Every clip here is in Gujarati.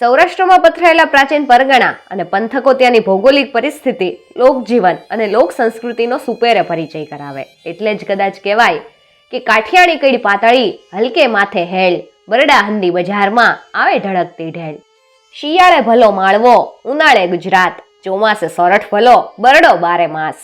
સૌરાષ્ટ્રમાં પથરાયેલા પ્રાચીન પરગણા અને પંથકો ત્યાંની ભૌગોલિક પરિસ્થિતિ, લોકજીવન અને લોક સંસ્કૃતિનો સુપેરે પરિચય કરાવે. એટલે જ કદાચ કહેવાય કે કાઠિયાણી કઈ પાતળી, હલકે માથે હેળ, બરડા હંદી બજારમાં આવે ઢળકતી ઢેળ શિયાળે ભલો માળવો, ઉનાળે ગુજરાત, ચોમાસે સોરઠ ભલો, બરડો બારે માસ.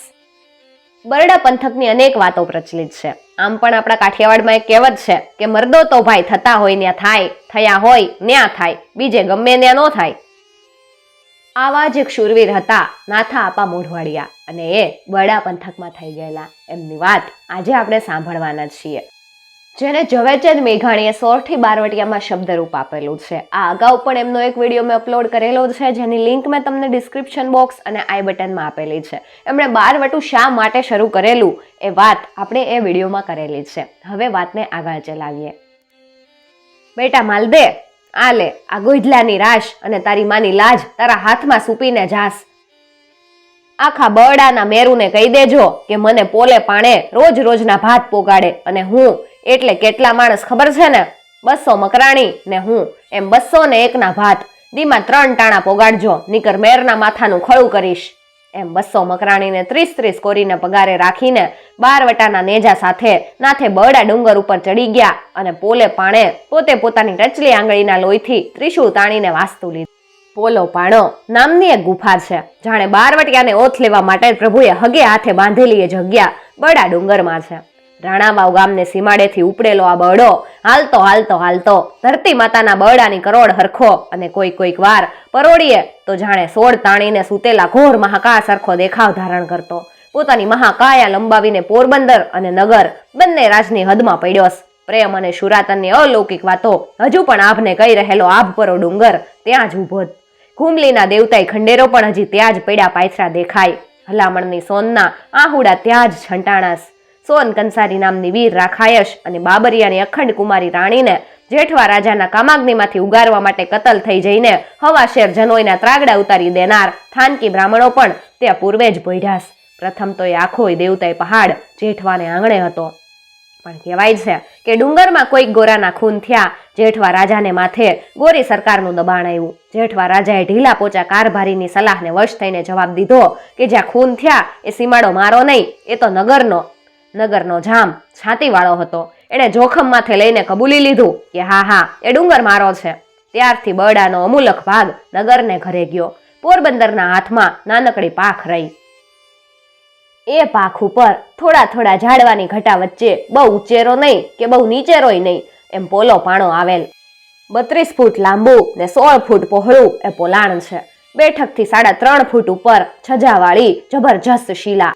બરડા પંથકની અનેક વાતો પ્રચલિત છે. આમ પણ આપણા કાઠિયાવાડમાં એક કહેવત છે કે, મર્દો તો ભાઈ થતા હોય ત્યાં થાય, થયા હોય ન્યા થાય, બીજે ગમે ત્યાં ન થાય. આવા જ એક શૂરવીર હતા, નાથા આપા મોઢવાડિયા, અને એ બરડા પંથકમાં થઈ ગયેલા. એમની વાત આજે આપણે સાંભળવાના છીએ. જેને ઝવેરચંદ મેઘાણીએ સોરઠી બારવટિયામાં શબ્દરૂપ આપેલું છે. આ અગાઉ પણ એમનો એક વીડિયો મેં અપલોડ કરેલો છે, જેની લિંક મેં તમને ડિસ્ક્રિપ્શન બોક્સ અને આઈ બટનમાં આપેલી છે. એમણે બારવટું શા માટે શરૂ કરેલું એ વાત આપણે એ વિડીયોમાં કરેલી છે. હવે વાતને આગળ ચલાવીએ. બેટા માલદે, આ લે, આ ગોઈધલાની રાશ અને તારી માની લાજ તારા હાથમાં સૂપીને જાસ. આખા બરડાના મેરુને કહી દેજો કે મને પોલે પાણે રોજ રોજના ભાત પોગાડે અને હું એટલે કેટલા માણસ ખબર છે ને? બસો મકરાણી ને હું. એમ બસો ને એકના ભાત. દીમાં ત્રણ ટાણા પોગાડજો, નીકર મેરના માથાનું ખળું કરીશ. એમ બસો મકરાણીને ત્રીસ ત્રીસ કોરીને પગારે રાખીને બાર વટાના નેજા સાથે નાથે બરડા ડુંગર ઉપર ચડી ગયા અને પોલે પાણે પોતે પોતાની ટચલી આંગળીના લોહીથી ત્રિશુળ તાણીને વાસ્તુ લીધું. પોલો પાણો નામની એક ગુફા છે, જાણે બારવટિયાને ઓથ લેવા માટે પ્રભુએ હગે હાથે બાંધેલી એ જગ્યા બડા ડુંગરમાં છે. રાણાવાવ ગામને સીમાડેથી ઉપડેલો આ બળો હાલતો હાલતો હાલતો. ધરતી માતાના બળાની કરોડ હરખો અને કોઈ કોઈક વાર પરોડીએ તો જાણે સોળ તાણીને સૂતેલા ઘોર મહાકાય સરખો દેખાવ ધારણ કરતો. પોતાની મહાકાયા લંબાવીને પોરબંદર અને નગર બંને રાજની હદમાં પડ્યોસ. પ્રેમ અને શુરાતનની અલૌકિક વાતો હજુ પણ આભને કહી રહેલો આભ પરો ડુંગર ત્યાં જ ઊભો. ઘુમલીના દેવતાઈ ખંડેરો પણ હજી ત્યાં જ પડ્યા પાયથરા દેખાય. હલામણની સોનના આહુડા ત્યાં જ છંટાણાસ. સોન કંસારી નામની વીર રાખાયશ અને બાબરિયાની અખંડ કુમારી રાણીને જેઠવા રાજાના કામાગ્નિમાંથી ઉગારવા માટે કતલ થઈ જઈને હવા શેર જનોઈના ત્રાગડા ઉતારી દેનાર થાનકી બ્રાહ્મણો પણ ત્યાં પૂર્વે જ ભોઢાસ પ્રથમ તો એ આખો દેવતાએ પહાડ જેઠવાને આંગણે હતો. પણ કહેવાય છે કે ડુંગરમાં કોઈક ગોરાના ખૂન થયા, જેઠવા રાજાને માથે ગોરી સરકારનું દબાણ આવ્યું. જેઠવા રાજાએ ઢીલા પોચા કારભારીની સલાહને વશ થઈને જવાબ દીધો કે જ્યાં ખૂન થયા, એ સીમાડો મારો નહીં, એ તો નગરનો નગરનો જામ છાતીવાળો હતો. એણે જોખમ લઈને કબૂલી લીધું કે હા હા, એ ડુંગર મારો છે. ત્યારથી બરડાનો અમૂલક ભાગ નગરને ઘરે ગયો. પોરબંદરના હાથમાં નાનકડી પાખ રહી. એ પાખ ઉપર થોડા થોડા ઝાડવાની ઘટા વચ્ચે બહુ ઉચેરો નહીં કે બહુ નીચેરોય નહીં એમ પોલો પાણો આવેલ. બત્રીસ ફૂટ લાંબુ ને સોળ ફૂટ પહોળું એ પોલાણ છે. બેઠકથી સાડા ત્રણ ફૂટ ઉપર છજાવાળી જબરજસ્ત શિલા.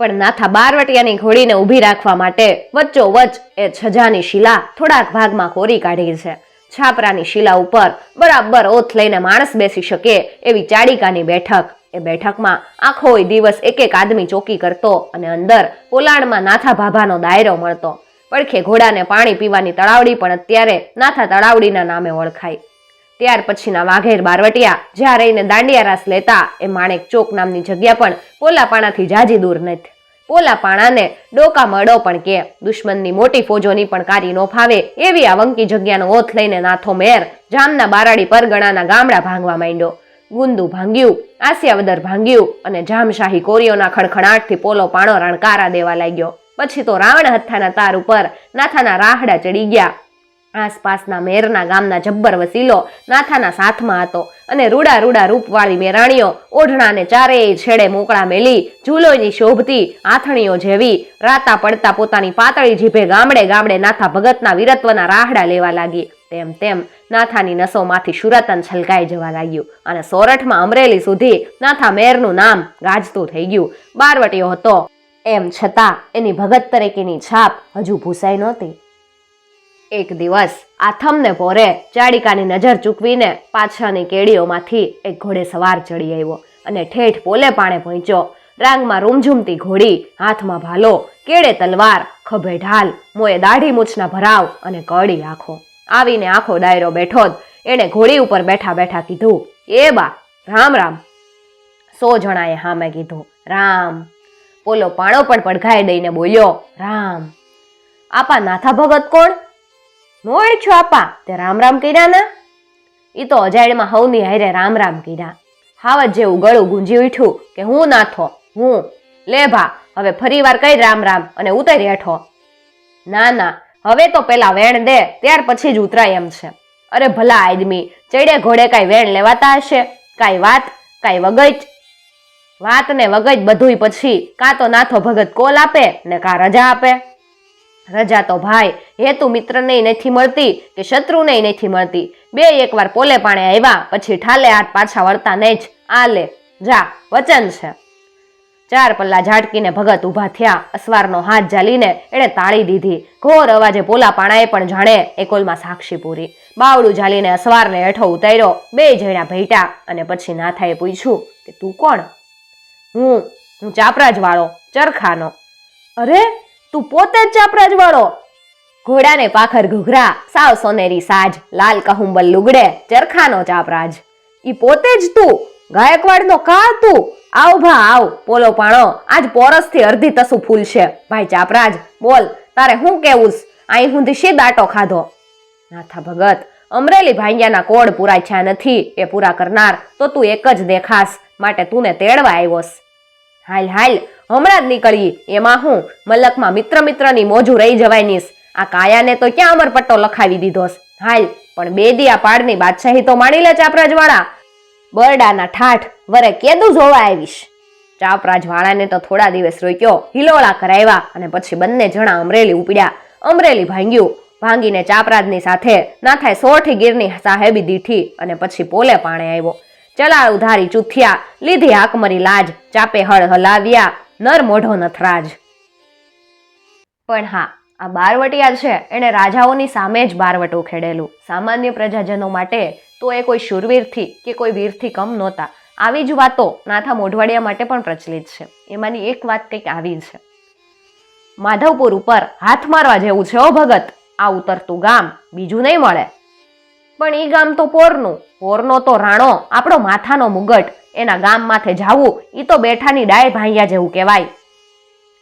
પણ નાથા બારવટિયાની ઘોડીને ઊભી રાખવા માટે વચ્ચોવચ એ છજાની શિલા થોડાક ભાગમાં કોરી કાઢી છે. છાપરાની શિલા ઉપર બરાબર ઓથ લઈને માણસ બેસી શકે એવી ચાડિકાની બેઠક. એ બેઠકમાં આખો દિવસ એક એક આદમી ચોકી કરતો અને અંદર પોલાણમાં નાથા ભાભાનો દાયરો મળતો. પડખે ઘોડાને પાણી પીવાની તળાવડી પણ અત્યારે નાથા તળાવડીના નામે ઓળખાય. ત્યાર પછીના વાઘેર બારવટિયા, જ્યાં રહીને દાંડિયા રાસ લેતા, એ માણેક ચોક નામની જગ્યા પણ પોલાપાણાથી જાજી દૂર નથી. પોલાપાણાને ડોકા મડો પણ કે, દુશ્મનની મોટી ફોજોની પણ કારી નો ફાવે, એવી આ વંકી જગ્યાનો ઓથ લઈને નાથો મેર, જામના બારાડી પરગણાના ગામડા ભાંગવા માંડ્યો. ગુંદુ ભાંગ્યું, આસિયાવદર ભાંગ્યું અને જામશાહી કોરીઓના ખડખડાટથી પોલો પાણો રણકારા દેવા લાગ્યો. પછી તો રાવણ હથ્થાના તાર ઉપર નાથાના રાહડા ચડી ગયા. આસપાસના મેરના ગામના જબ્બર વસીલો નાથાના સાથમાં હતો અને રૂડા રૂડા રૂપવાળી મેરાણીઓ ઓઢણાને ચારેય છેડે મોકળા મેલી, ઝૂલોની શોભતી આથણીઓ જેવી રાતા પડતા પોતાની પાતળી જીભે ગામડે ગામડે નાથા ભગતના વીરત્વના રાહડા લેવા લાગી. તેમ તેમ નાથાની નસોમાંથી સુરતન છલકાઈ જવા લાગ્યું અને સોરઠમાં અમરેલી સુધી નાથા મેરનું નામ ગાજતું થઈ ગયું. બારવટીયો હતો. એમ છતાં એની ભગત તરીકેની છાપ હજુ ભૂસાઈ નહોતી. એક દિવસ આથમને પોરે ચાડિકાની નજર ચૂકવીને પાછળની કેડીઓમાંથી એક ઘોડે સવાર ચડી આવ્યો અને ઠેઠ પોલે પાણે પહોંચ્યો. રાંગમાં રૂમઝૂમતી ઘોડી હાથમાં ભાલો કેડે તલવાર, ખભે ઢાલ, મોએ દાઢી મૂછના ભરાવ અને કડી આંખો. આવીને આખો ડાયરો બેઠો જ એણે ઘોડી ઉપર બેઠા બેઠા કીધું, એ બા, રામ રામ. સો જણાએ હામે કીધું, રામ. પોલો પાણો પણ પડઘાઈ દઈને બોલ્યો, રામ. આપા નાથા ભગત કોણ? મોડ છો આપા, તે રામ રામ કર્યા ના? એ તો અજાયડમાં હવની હારે રામ રામ કીધા હાવત જેવું ગળું ગુંજી ઉઠ્યું કે હું નાથો હું. લે ભા, હવે ફરીવાર કઈ રામ રામ અને ઉતરી હેઠો. ના ના, હવે તો પેલા વેણ દે, ત્યાર પછી જ ઉતરાય એમ છે. અરે ભલા આદમી, ચડે ઘોડે કાંઈ વેણ લેવાતા હશે? કાંઈ વાત, કાંઈ વગજ? વાત ને વગજ બધુંય પછી કાં તો નાથો ભગત કોલ આપે ને કાં રજા આપે? રજા તો ભાઈ, હેતુ મિત્રને નથી મળતી કે શત્રુને નથી મળતી. બે એકવાર પોલે પાણે આવ્યા, પછી ઠાલે હાથ પાછા વળતા નહીં જ. આ લે, જા, વચન છે. ચાર પલ્લા ઝાટકીને ભગત ઊભા થયા, અસવારનો હાથ જાલીને એણે તાળી દીધી. ઘોર અવાજે પોલા પાણાએ પણ જાણે એકોલમાં સાક્ષી પૂરી. બાવડું ઝાલીને અસવારને હેઠો ઉતાર્યો. બે જણા ભેટ્યા અને પછી નાથાએ પૂછ્યું કે તું કોણ? હું હું ચાપરાજવાળો, ચરખાનો. અરે તું પોતે જ ચાપરાજ વાળો. ઘોડાને પાખર ઘૂઘરા, સાવ સોનેરી સાજ, લાલ કહુંબલ લુગડે, ચરખાનો ચાપરાજ. ઈ પોતે જ તું, ગાયકવાડનો કા તું. આવ ભા, આવ, પોલો પાણો, આજ પોરસથી અડધી તસુ ફૂલ છે ભાઈ ચાપરાજ, બોલ, તારે હું કેવું અહીં હું દિશી દાટો ખાધો. નાથા ભગત, અમરેલી ભાંગ્યાના કોડ પૂરા થયા નથી, એ પૂરા કરનાર, તો તું એક જ દેખાસ, માટે તું ને તેડવા આવ્યોસ હાલ હાલ હમણાં જ નીકળી. એમાં હું મલકમાં મિત્ર મિત્રની મોજું રહી જવાયનીસ આ કાયાને તો ક્યાં અમર પટ્ટો લખાવી દીધોસ હાલ, પણ બે દી આ પાડની બાદશાહી તો માણી લે ચાપરાજવાળા. બરડાના ઠાઠ વરે કેદું જોવા આવીશ. ચાપરાજવાળાને તો થોડા દિવસ રોક્યો, હિલોળા કરાવ્યા અને પછી બંને જણા અમરેલી ઉપડ્યા. અમરેલી ભાંગ્યું. ભાંગીને ચાપરાજની સાથે નાથાએ સોઠી ગીરની સાહેબી દીઠી અને પછી પોલે પાણે આવ્યો. ચલાળ ઉધારી ચૂથિયા, લીધી હાકમરી લાજ, ચાપે હળ હલાવ્યા. નર મોઢો નથરાજ. પણ હા, આ બારવટિયા છે, એણે રાજાઓની સામે જ બારવટું ખેડેલું. સામાન્ય પ્રજાજનો માટે તો એ કોઈ શૂરવીરથી કે કોઈ વીરથી કમ નહોતા. આવી જ વાતો નાથા મોઢવાડિયા માટે પણ પ્રચલિત છે. એમાંની એક વાત કંઈક આવી છે. માધવપુર ઉપર હાથ મારવા જેવું છે ઓ ભગત. આ ઉતરતું ગામ બીજું નહીં મળે. પણ એ ગામ તો પોરનું. પોરનો તો રાણો, આપણો માથાનો મુગટ. એના ગામ માથે જાવું એ તો બેઠાની ડાય ભાંગ્યા જેવું કહેવાય.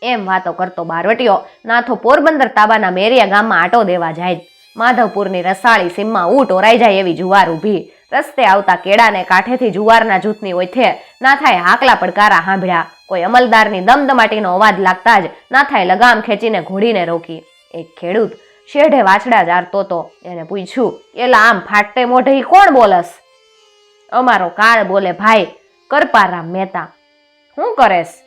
એમ વાતો કરતો બારવટીયો નાથો પોરબંદર તાબાના મેરિયા ગામમાં આટો દેવા જાય. માધવપુરની રસાળી સીમમાં ઊંટ ઓરાઈ જાય એવી જુવાર ઊભી. રસ્તે આવતા કેળાને કાંઠેથી જુવારના જૂથની ઓથે નાથાએ હાકલા પડકારા સાંભળ્યા કોઈ અમલદારની દમદમાટીનો અવાજ લાગતા જ નાથાએ લગામ ખેંચીને ઘોડીને રોકી. એક ખેડૂત શેઢે વાછડા જારતો તો એને પૂછ્યું, એલા આમ ફાટતે મોઢે કોણ બોલસ? અમારો કાળ બોલે ભાઈ કરપારામ મહેતા શું કરેસ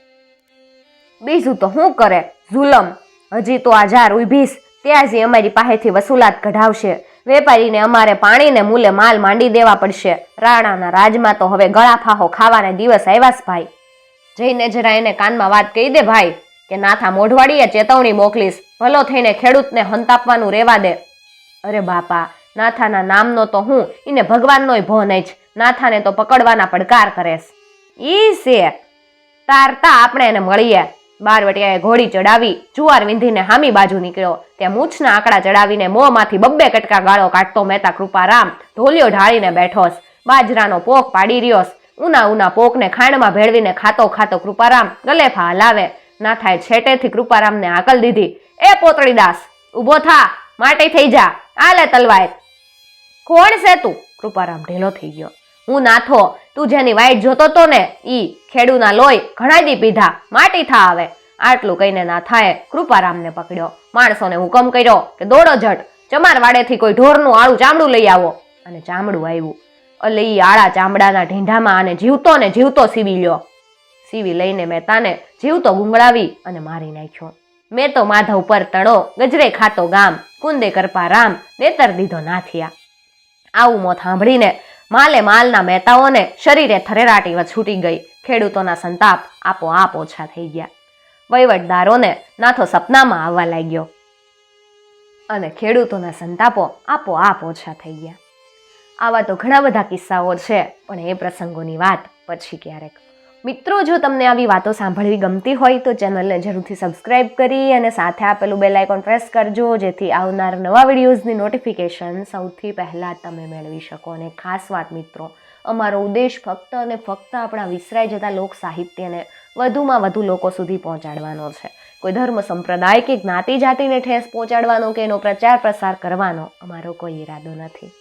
બીજું તો શું કરે? ઝુલમ. હજી તો આ જાર ઉભીશ. ત્યાં જ અમારી પાસેથી વસૂલાત કઢાવશે. વેપારીને અમારે પાણીને મૂલે માલ માંડી દેવા પડશે. રાણાના રાજમાં તો હવે ગળા ફાહો ખાવાના દિવસ આવ્યાસ ભાઈ. જઈને જરા એને કાનમાં વાત કહી દે ભાઈ, કે નાથા મોઢવાડીએ ચેતવણી મોકલીશ. ભલો થઈને ખેડૂતને હંતાપવાનું રહેવા દે. અરે બાપા, નાથાના નામનો તો હું એને ભગવાનનોય ભો નહીં નાથાને તો પકડવાના પડકાર કરેશ ઈ છે. તારતા આપણે એને મળીએ. બારવટિયાએ ઘોડી ચડાવી, જુવાર વિંધીને હામી બાજુ નીકળ્યો. ત્યાં મૂછના આંકડા ચડાવીને મોંમાંથી બબ્બે કટકા ગાળો કાઢતો મહેતા કૃપારામ ઢોલિયો ઢાળીને બેઠોસ બાજરાનો પોક પાડી રહ્યોસ ઉના ઉના પોકને ખાંડમાં ભેળવીને ખાતો ખાતો કૃપારામ ગલેફા હલાવે. નાથાએ છેટેથી કૃપારામને આકલ દીધી. એ પોતળીદાસ ઊભો થા, માટે થઈ જા. આલે તલવાય કોણ છે તું? કૃપારામ ઢેલો થઈ ગયો. હું નાથો, તું જેની વાઈટ જોતો તો ને, ઈ ખેડૂના લોહી ઘણા દી પીધા, માટી થા આવે આટલું કહીને નાથાએ કૃપારામને પકડ્યો. માણસોને હુકમ કર્યો કે દોડો જટ, ચમાર વાડેથી કોઈ ઢોરનું આળું ચામડું લઈ આવો. અને ચામડું આવ્યું એટલે ઈ આળા ચામડાના ઢીંઢામાં આને જીવતો ને જીવતો સીવી લ્યો. સીવી લઈને મહેતાને જીવતો ગુંગળાવી અને મારી નાખ્યો. મેં તો માધવ પર તણો ગજરે ખાતો ગામ, કુંદે કરપા રામ, નેતર દીધો નાથિયા. આવું મોત સાંભળીને માલે માલના મહેતાઓને શરીરે થરેરાટી છૂટી ગઈ. ખેડૂતોના સંતાપ આપોઆપ ઓછા થઈ ગયા. વહીવટદારોને નાથો સપનામાં આવવા લાગ્યો. અને ખેડૂતોના સંતાપો આપોઆપ ઓછા થઈ ગયા. આવા તો ઘણા બધા કિસ્સાઓ છે, પણ એ પ્રસંગોની વાત પછી ક્યારેક મિત્રો, જો તમને આવી વાતો સાંભળવી ગમતી હોય તો ચેનલને જરૂરથી સબસ્ક્રાઇબ કરી અને સાથે આપેલું બેલ આઇકોન પ્રેસ કરજો, જેથી આવનાર નવા વિડીયોઝની નોટિફિકેશન સૌથી પહેલાં તમે મેળવી શકો. અને ખાસ વાત મિત્રો, અમારો ઉદ્દેશ ફક્ત અને ફક્ત આપણા વિસરાઈ જતા લોક સાહિત્યને વધુમાં વધુ લોકો સુધી પહોંચાડવાનો છે. કોઈ ધર્મ, સંપ્રદાય કે જ્ઞાતિ જાતિને ઠેસ પહોંચાડવાનો કે એનો પ્રચાર પ્રસાર કરવાનો અમારો કોઈ ઈરાદો નથી.